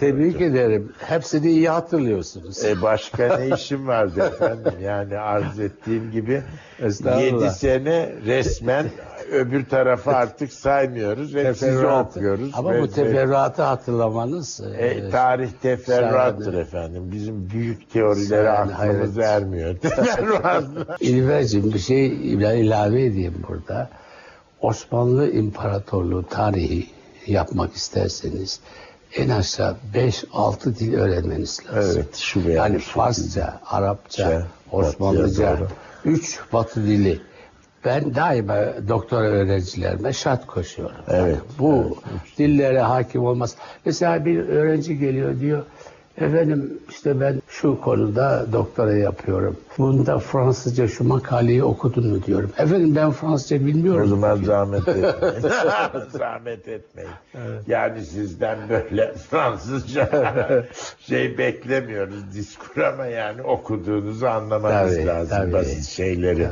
Tebrik hocam. ederim. Hepsini iyi hatırlıyorsunuz. E başka ne işim vardı efendim? Yani arz ettiğim gibi Estağfurullah. 7 sene resmen öbür tarafı artık saymıyoruz. Hep sizi okuyoruz. Ama Ve- bu teferruatı hatırlamanız E, e, tarih teferruattır efendim. Bizim büyük teorilere aklımız ermiyor. Teferruat. Bir şey ila- ilave edeyim burada. Osmanlı İmparatorluğu tarihi yapmak isterseniz en aşağı 5-6 dil öğrenmeniz lazım. Evet, şu veya Yani. Farsça, Arapça, Şey, Osmanlıca, Batıya doğru. 3 batı dili. Ben daima doktora öğrencilerime şart koşuyorum. Evet, bu dillere hakim olmaz. Mesela bir öğrenci geliyor diyor, efendim işte ben şu konuda doktora yapıyorum. Bunda Fransızca şu makaleyi okudun mu diyorum. Efendim ben Fransızca O bilmiyorum. zaman zahmet etmeyin. zahmet etmeyin. Yani sizden böyle Fransızca şey beklemiyoruz diskur ama yani okuduğunuzu anlamanız Tabii, lazım tabii. basit şeyleri.